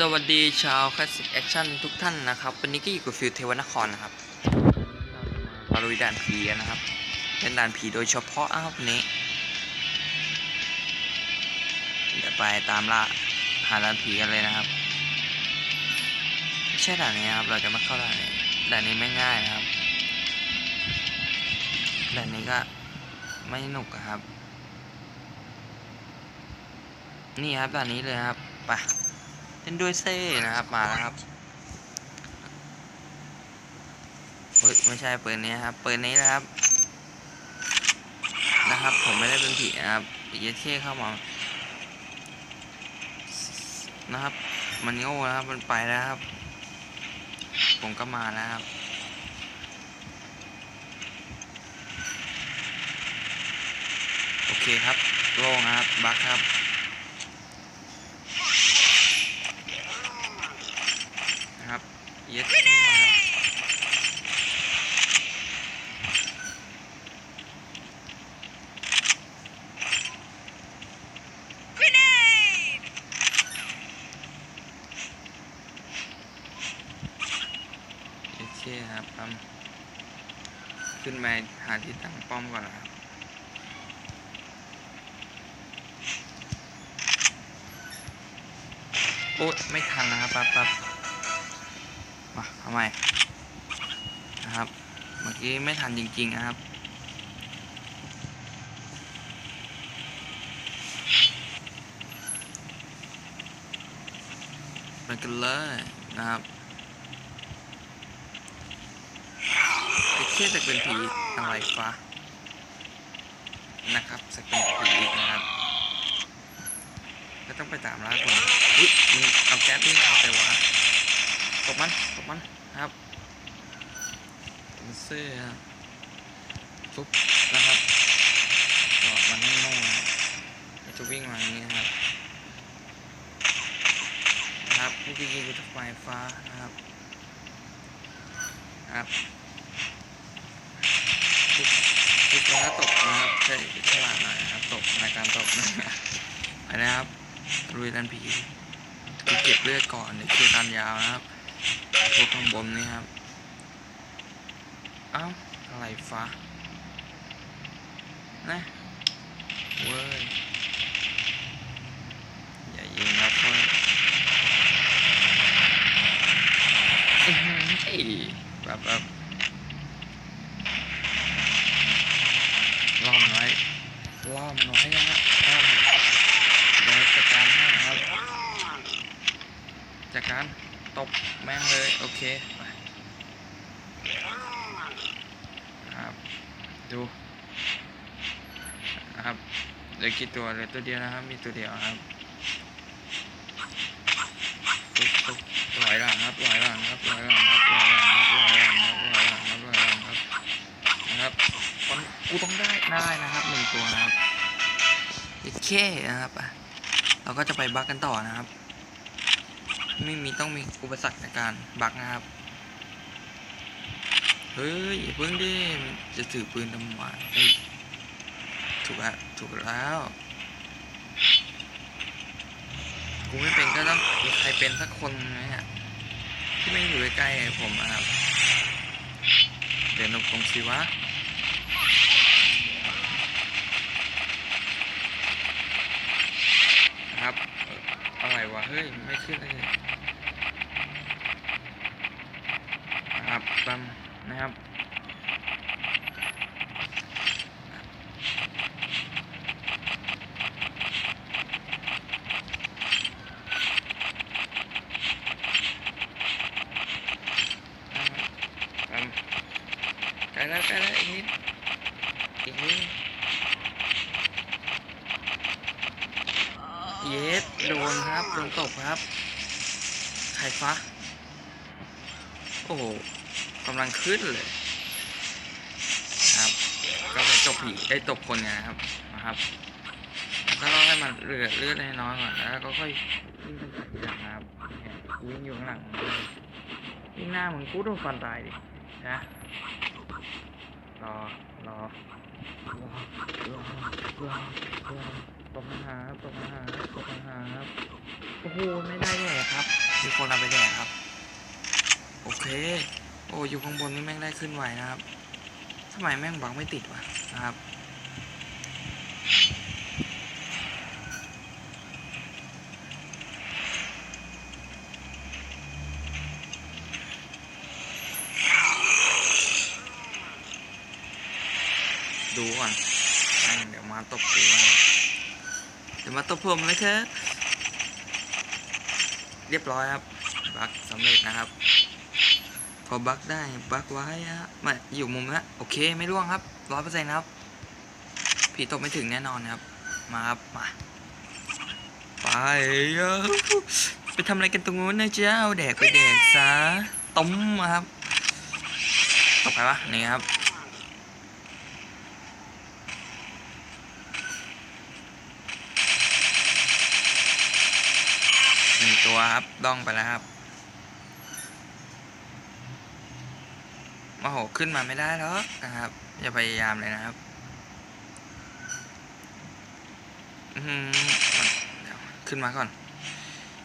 สวัสดีชาวคลาสสิกแอคชั่นทุกท่านนะครับ วันนี้ก็อยู่กับฟิลเทวนครนะครับมาลุยด่านผีนะครับ เป็นด่านผีโดยเฉพาะนะครับวันนี้ เดี๋ยวไปตามล่าหาด่านผีกันเลยนะครับไม่ใช่ด่านนี้ครับ เราจะมาเข้าด่านนี้ด่านนี้ไม่ง่ายนะครับ ด่านนี้ก็ไม่สนุกครับ นี่ครับด่านนี้เลยครับไป เล่นด้วยเซ่นะครับมาแล้วครับเฮ้ยไม่ใช่ปืนนี้ครับปืนนี้นะครับ นะครับ ผมไม่ได้เป็นผีนะครับเยเท่เข้ามานะครับ มันโง่นะครับมันไปแล้วครับ ผมก็มาแล้วครับโอเคครับโล่งครับบักครับเย็ดขึ้นมาครับ โอเคครับปั๊มขึ้นมาหาที่ตั้งป้อมก่อนนะครับโอ๊ยไม่ทันนะครับปั๊บปั๊บมาทำไมนะครับ เมื่อกี้ไม่ทันจริง ๆ นะครับไปกันเลยนะครับ ไอ้เชี่ยจะเป็นผีอะไรฟ้านะครับจะเป็นผีนะครับก็ต้องไปตามล่าคนอุ้ยมึงเอาแก๊สนี่เอาไปวะตบมันตบมันครับเสื้อทุบนะครับก็มันให้โง่นะครับมันจะวิ่งมาอย่างนี้นะครับนะครับวิธียิงกับไฟฟ้านะครับครับทุบทุบแล้วก็ต ใช้ฉลาดหน่อยนะครับตบในการตบนะครับไปนะครับลุยดันผีคือเก็บเลือดก่อนเดี๋ยวคือการยาวนะครับพวกข้างบนนี่ครับเอ้าอะไรฟ้านะเว้ยอย่ายิงครับเพื่อนไอ้แบบแบบล่อมน้อยล่ อมน้อยนะฮะล่อมเดี๋ยวจัดการให้ครับจัดการตบแม่งเลย โอเคครับ ดูครับเหลือกี่ตัวเหลือตัวเดียวนะครับ มีตัวเดียวครับตุ๊บตุ๊บลอยหลังครับลอยหลังครับลอยหลังครับลอยหลังครับลอยหลังครับลอยหลังครับลอยหลังครับนะครับต้องกูต้องได้ได้นะครับหนึ่งตัวนะครับ เคนะครับเราก็จะไปบักกันต่อนะครับ ไม่มีต้องมีอุปสรรคในการบักนะครับ เฮ้ยอย่าเพิ่งดิจะถือปืนทำไมถูกแล้วถูกแล้วกูไม่เป็นก็ต้องมีใครเป็นสักคนไหมอะที่ไม่อยู่ใกล้ๆผมนะครับ เดี๋ยวหนุกตรงสิวะนะครับเอ่ออะไร วะเฮ้ย ไม่ขึ้นเลยนะครับตามนะครับอืมใกล้แล้วใกล้แล้วอีกนิดอีกนิด เยสโดนครับ โดนตบครับไข่ฟ้าโอ้โหกำลังขึ้นเลยครับ ก็ไปตบผีได้ตบคนไงนะครับนะครับก็รอให้มันเลือดเลือดน้อยก่อนแล้วก็ค่อยวิ่งไปหลังนะครับวิ่งอยู่ข้างหลังวิ่งหน้าเหมึงกูโดนฟันตายดินะรอรอรอรอรอ ตบมาหาครับตบมาหาครับตบมาหาครับโอ้โหไม่ได้เลยครับ มีคนเอาไปแดกครับ โอเค โอ้อยู่ข้างบนนี่แม่งได้ขึ้นไหวนะครับทำไมแม่งบังไม่ติดวะนะครับดูก่อนเดี๋ยวมาตบกูนะ มาตบผมเลยครับ เรียบร้อยครับ บักสำเร็จนะครับ พอบักได้บักไว้ฮะมาอยู่มุมละโอเคไม่ร่วงครับร้อยเปอร์เซ็นต์ครับผีตกไม่ถึงแน่นอนครับ มาครับมาไปเอ้าไปทำอะไรกันตรงนู้นนะเจ้าแดกไปแดกซะต้มมาครับตกไปปะนี่ครับ หนึ่ง ตัวครับด้องไปแล้วครับโอ้โหขึ้นมาไม่ได้หรอกนะครับ อย่าพยายามเลยนะครับอืมขึ้นมาก่อน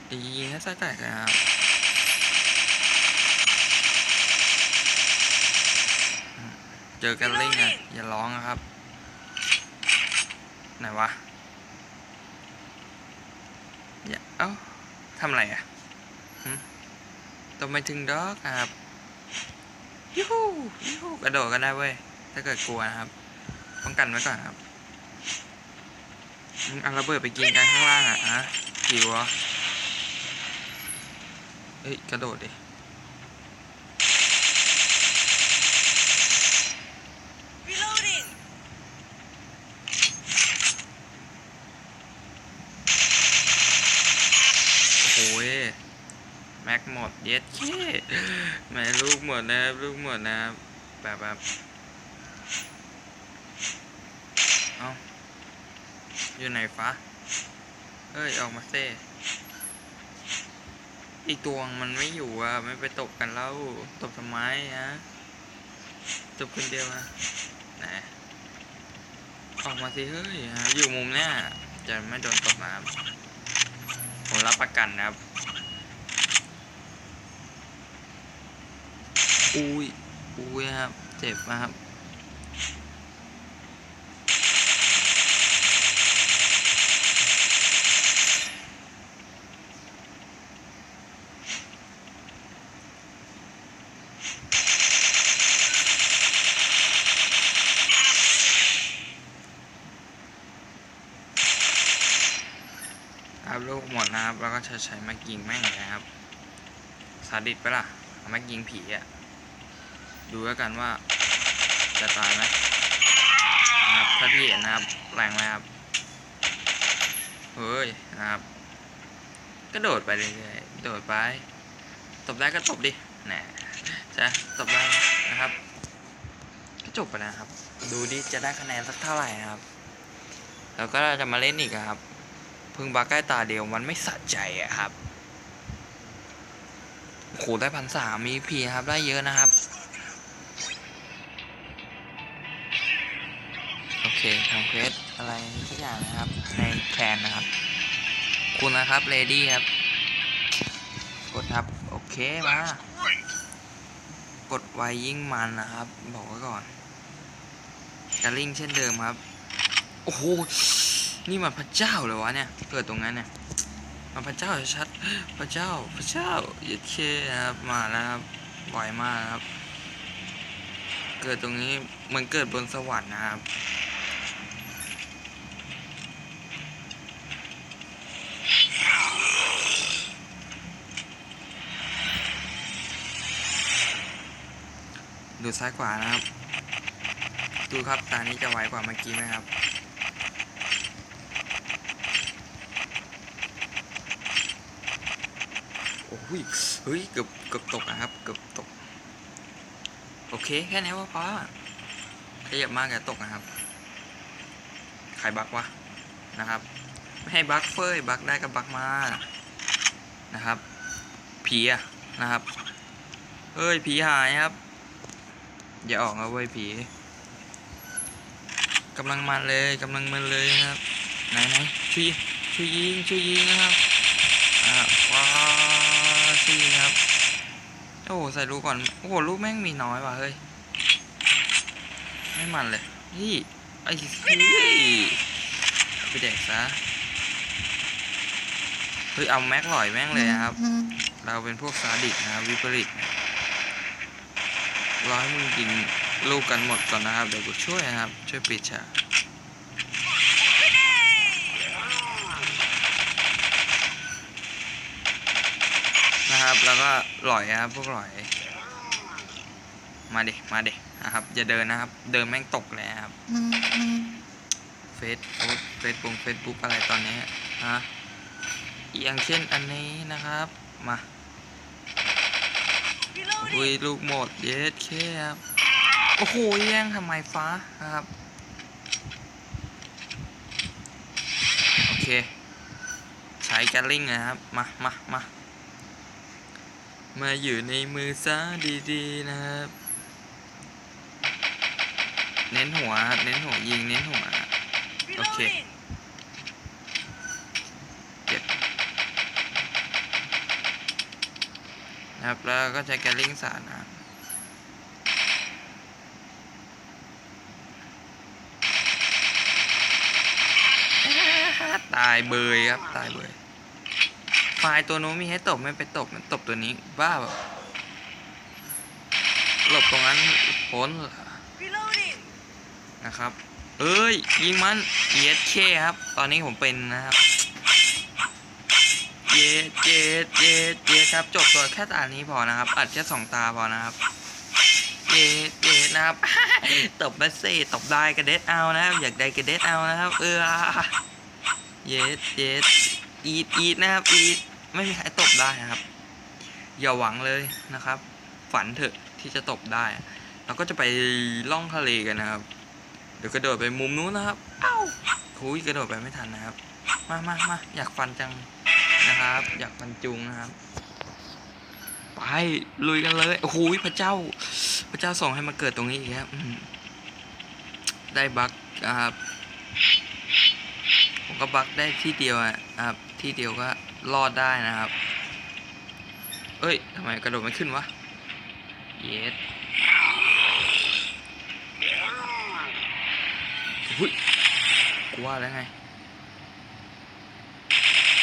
ดียิงให้ไส้แตกเลยครับเจอกันลิงอะอย่าร้องนะครับ ไหนวะอย่าเอ้า ทำอะไรอะต้องไปถึงดอกครับยูฮูยูฮูกระโดดก็ได้เว้ย ถ้าเกิดกลัวนะครับ ป้องกันไว้ก่อนครับมึงเอาระเบิดไปกินกันข้างล่างอะฮะหิวเหรอเฮ้ย กระโดดดิ Reloading! โอ้โหยแม็กหมดเย็ดเค้แม่ลูกหมดนะครับลูกหมดนะครับแบบแบบเอาอยู่ไหนฟ้าเอ้ย ออกมาเซ่อีกตัวมันไม่อยู่อะ ไม่ไปตบกันแล้ว ตบทำไมฮะ ตบคนเดียวอะไหนออกมาสิ เฮ้ย อยู่มุมเนี้ยจะไม่โดนตบนะครับผมรับประกันนะครับ อุ้ยอุ้ยครับ เจ็บมากครับครับลูกหมดนะครับ แล้วก็ใช้ใช้ม้ยิงแม่งเลยนะครับซาดิสไปล่ะเอาไม้ยิงผีอะ่ะ ดูแล้วกันว่าจะตายไหมนะครับถ้าพี่เห็นนะครับแรงไหมครับเฮ้ยนะครับ ก็โดดไปเรื่อยๆโดดไปตบได้ก็ตบดิแหนใช่ตบได้นะครับก็จบไปแล้วนะครับ ดูดิจะได้คะแนนสักเท่าไหร่นะครับ แล้วก็จะมาเล่นอีกครับพึ่งบาใกล้ตาเดียวมันไม่สะใจอะครับโอ้โหได้พันสามมีพีครับได้เยอะนะครับ เคทำเควสอะไรสักอย่างนะครับ ในแคนนะครับ คุณนะครับเลดี้ครับ กดครับ โอเคมากดไวยิ่งมันนะครับ บอกไว้ก่อนกระลิงเช่นเดิมครับ โอ้โห นี่มันพระเจ้าเลยวะเนี่ย เกิดตรงนั้นเนี่ยมันพระเจ้าชัด พระเจ้า พระเจ้าเย็ดเคนะครับ มาแล้วครับไหวมากครับ เกิดตรงนี้มือนเกิดบนสวรรค์นะครับ ดูซ้ายขวานะครับ ดูครับตานี้จะไวกว่าเมื่อกี้ไหมครับ โอ้ยเฮ้ยเกือบเกือบตกนะครับ เกือบตก โอเค แค่นี้ว่าพอขยับมากแกตกนะครับ ใครบักวะนะครับ ไม่ให้บักเฟยบักได้ก็บักมา นะครับ ผีอะนะครับเฮ้ย ผีหายครับ อย่าออกนะเว้ยผีกำลังมันเลยกำลังมันเลยนะครับไหนไหนช่วยช่วยยิงช่วยยิงนะครับอ่าว้าสโอ้โหใส่ลูกก่อนโอ้โหลูกแม่งมีน้อยว่ะเฮ้ยไม่มันเลยนี่ไอ้เฮ้ยเอาไปแดกซะเฮ้ยเอาแม็กหล่อยแม่งเลยครับ เราเป็นพวกซาดิสนะครับวิปริตนะ รอให้มึงยิงลูกกันหมดก่อนนะครับ เดี๋ยวกูช่วยนะครับ ช่วยปิดฉากนะครับ แล้วก็หล่อยนะครับพวกหล่อย มาดิมาดินะครับ อย่าเดินนะครับ เดินแม่งตกเลยนะครับเฟซบุ๊กเฟซบุ๊กเฟซบุ๊กอะไรตอนนี้ฮะอย่างเช่นอันนี้นะครับ มา อุ้ยลูกหมดเยสเคครับโอ้โหแย่งทำไมฟ้าครับ โอเค ใช้แกลลิงนะครับ มามามามาอยู่ในมือซะดีๆนะครับ เน้นหัวครับ เน้นหัวยิง เน้นหัว Reloading. เจ็ นะครับ แล้วก็ใช้แกลลิงสาดนะครับตายเบยครับ ตายเบยไฟล์ตัวนู้นมีให้ตบไม่ไปตบมันตบตัวนี้บ้าเปล่าหลบตรงนั้นพ้นนะครับ เอ้ย ยิงมันเยสเคครับ ตอนนี้ผมเป็นนะครับ เยสเยสเยสเยสครับ จบตัวแค่ตานี้พอนะครับ อัดแค่สองตาพอนะครับ เยสเยสนะครับ ตบมาเซ่ตบได้กระเด็ดเอานะครับ อยากได้กระเด็ดเอานะครับ เออเยสเยสอีดอีดนะครับ อีดไม่มีใครตบได้นะครับ อย่าหวังเลยนะครับ ฝันเถอะที่จะตบได้ เราก็จะไปล่องทะเลกันนะครับ เดี๋ยวกระโดดไปมุมนู้นนะครับ เอ้าคุยกระโดดไปไม่ทันนะครับ มามามาอยากฟันจัง นะครับ อยากฟันจุงนะครับ ไปลุยกันเลยโอ้โหพระเจ้า พระเจ้าส่งให้มาเกิดตรงนี้อีกครับได้บักนะครับผมก็บักได้ที่เดียวอะนะครับ ที่เดียวก็รอดได้นะครับ เอ้ยทำไมกระโดดไม่ขึ้นวะเยสหุ้ยกูว่าแล้วไง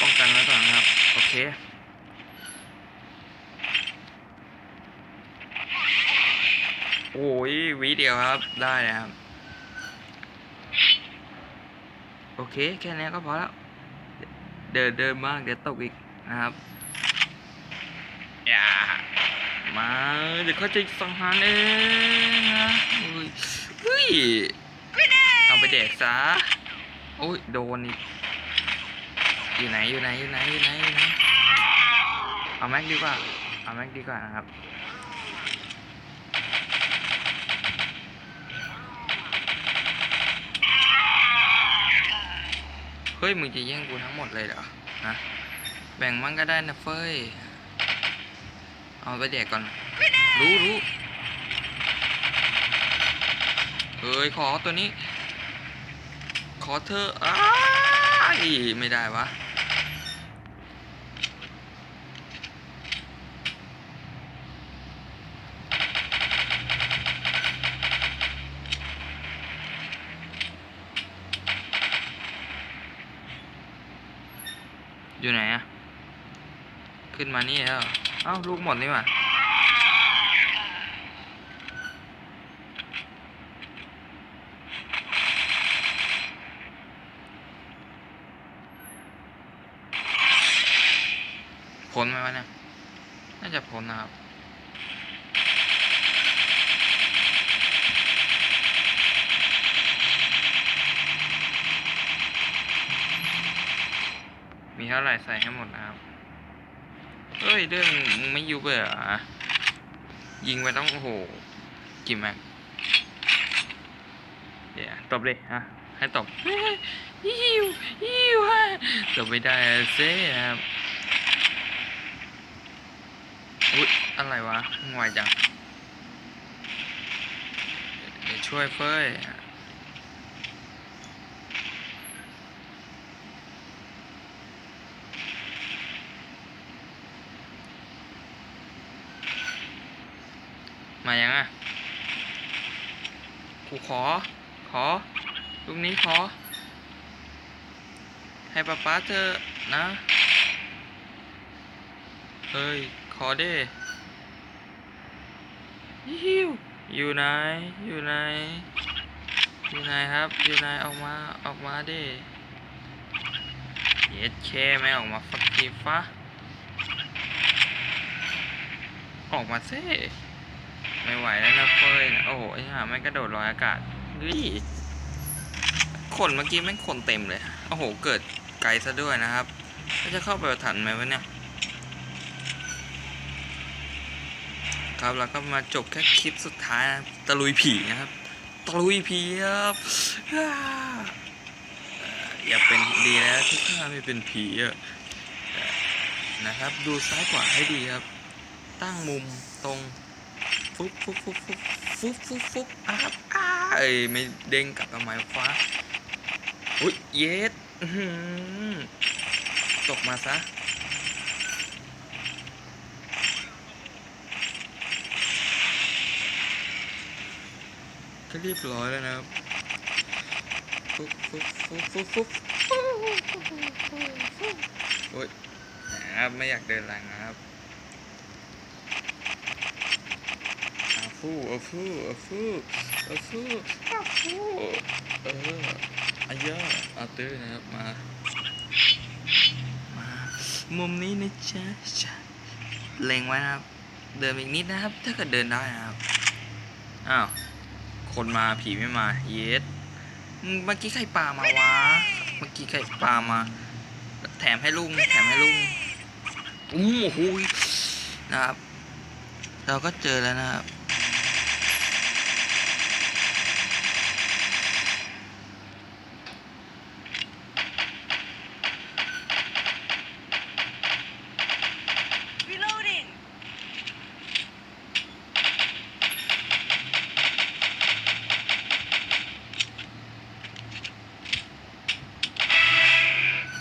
ป้องกันไว้ก่อนนะครับ โอ เค โอ้ยวิเดียวครับ ได้นะครับ โอเค แค่นี้ก็พอแล้ว เดินเดินมาก เดี๋ยวตกอีกนะครับอย่ามาเดี๋ยวเขาจะสังหารเองนะอุ้ยเฮ้ยเอาไปแดกซะโอ้ยโดนอีกอยู่ไหนอยู่ไหนอยู่ไหนอยู่ไหนอยู่ไหน เอาแม็กดีกว่า เอาแม็กดีกว่านะครับ เฮ้ย มึงจะแย่งกูทั้งหมดเลยเหรอฮะแบ่งมั่งก็ได้นะเฟ้ย เอาไปแดกก่อน รู้รู้เฮ้ย ขอตัวนี้ ขอเธออ้าไม่ได้วะ อยู่ไหนอะขึ้นมานี่แล้วเอเอ้าลูกหมดนี่หว่าพ้นไหมวะเนี่ย น่าจะพ้นนะครับ มีเท่าไหร่ใส่ให้หมดนะครับ เฮ้ยเรื่องไม่ยุบเลยเหรอยิงไปต้องโอ้โหกี่แม็กเดี๋ยวตบเลยฮะให้ตบยิวยิวฮะตบไม่ได้เซ่ครับอุ๊ยอะไรวะงวยจังเดี๋ยวช่วยเฟ้ย มายังอะกูขอ ขอ ลูกนี้ขอ ให้ป๊าป๊าเธอะนะ เฮ้ย ขอเด้ยิวอยู่ไหน อยู่ไหน อยู่ไหนครับ อยู่ไหน ออกมา ออกมาเด้เย็ดเคไม่ออกมาฟักกีฟ้าออกมาซิ ไม่ไหวแล้วนะเฟยนะโอ้โหไอ้ห่าไม่งกระโดดลอยอากาศเฮ้ยขนเมื่อกี้แม่งขนเต็มเลย โอ้โห เกิดไกลซะด้วยนะครับแล้วจะเข้าไปทันไหมวะเนี่ย ครับแล้วก็มาจบแค่คลิปสุดท้ายนะตะลุยผีนะครับ ตะลุยผีครับอ่าเอ่ออย่าเป็นดีแล้วที่ข้าไม่เป็นผีอะนะครับ ดูซ้ายขวาให้ดีครับ ตั้งมุมตรง ฟุบฟุบฟุบฟุบฟุบฟุบฟุบอะครับอ้าเอ้ยไม่เด้งกลับมาไม้ฟ้าอุ้ยเย็ดตกมาซะก็เรียบร้อยแล้วนะครับฟุบฟุบฟุบฟุบฟุบโอ้ยนะครับไม่อยากเดินหลังนะครับ ฟูอาฟูอาฟูอาฟูอาฟูเอออายาอาเตอร์นะครับมา มา มุมนี้นะจ๊ะจ๊ะเล็งไว้นะครับ เดินอีกนิดนะครับ ถ้าเกิดเดินได้นะครับ อ้าว คนมาผีไม่มา เยสเมื่อกี้ใครปลามาวะ เมื่อกี้ใครปลามา แถมให้ลุง แถมให้ลุงอู้หยนะครับ เราก็เจอแล้วนะครับ Reloading.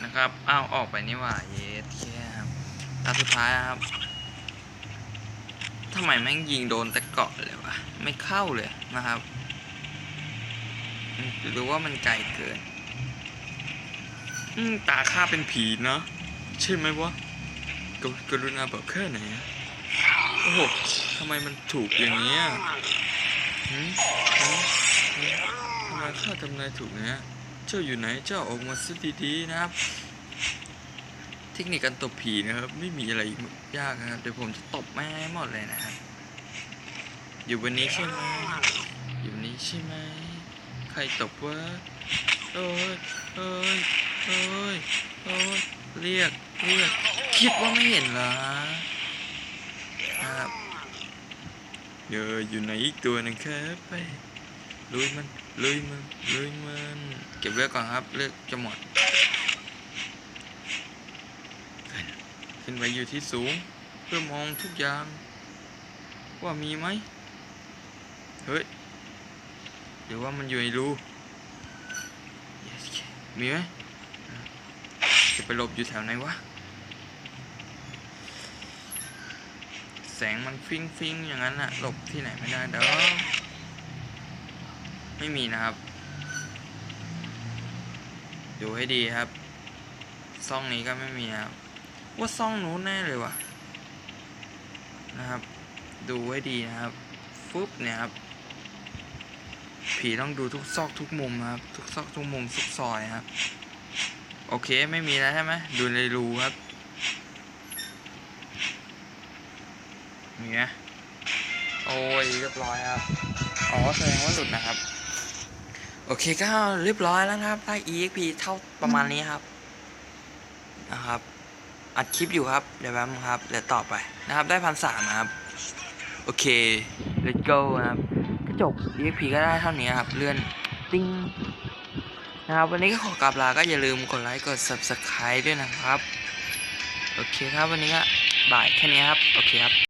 นะ ครับอ้าวออกไปนี่หว่าเยสแค่ครับตาสุดท้ายครับทำไมแม่งยิงโดนแต่เกาะเลยวะไม่เข้าเลยนะครับหรือว่ามันไกลเกินตาข้าเป็นผีเนาะใช่ไหมวะกกรุณาบอกแค่ไหนโอ้โหทำไมมันถูกอย่างเงี้ยมหืมหืมทำไมข้าทำนายถูกเนี้ยเจ้าอยู่ไหนเจ้าออกมาซะดีๆนะครับ เทคนิคการตบผีนะครับ ไม่มีอะไรยากนะครับเดี๋ยวผมจะตบแม่หมดเลยนะครับ อยู่บนนี้ใช่ไหมอยู่บนนี้ใช่ไหมใครตบวะโอ้ยโอ้ยโอ้ยโอ้ยเรียกเรียกคิดว่าไม่เห็นเหรอครับเดี๋ยวอยู่ไหนอีกตัวนึงครับไปลุยมันลุยมันลุยมันเก็บเลือดก่อนครับเลือดจะหมดขึ้น ขึ้นไปอยู่ที่สูง เพื่อมองทุกอย่าง ว่ามีไหม เฮ้ยหรือว่ามันอยู่ในรู Yes มีไหมจะไปหลบอยู่แถวไหนวะ แสงมันฟิงฟิงอย่างนั้นอะหลบที่ไหนไม่ได้เด้อไม่มีนะครับ ดูให้ดีครับ ซ่องนี้ก็ไม่มีครับ ว่าซ่องนู้นแน่เลยวะนะครับ ดูให้ดีนะครับฟึบเนี่ยครับผีต้องดูทุกซอกทุกมุมครับ ทุกซอกทุกมุมทุกซอยครับ โอเคไม่มีแล้วใช่ไหมดูในรูครับมีไหมโอ้ยเรียบร้อยครับอ๋อแสดงว่าหลุดนะครับ โอเคก็เรียบร้อยแล้วนะครับได้ EXP เท่าประมาณนี้ครับนะครับ อัดคลิปอยู่ครับ เดี๋ยวแป๊บครับ เดี๋ยวต่อไปนะครับ ได้พันสามนะครับ โอเค let's go นะครับก็จบ EXP ก็ได้เท่านี้ครับ เลื่อนติ้งนะครับ วันนี้ก็ขอกลับลาก็อย่าลืมกดไลค์ กด subscribe ด้วยนะครับ โอเคครับ วันนี้ก็บ่ายแค่นี้ครับ โอเคครับ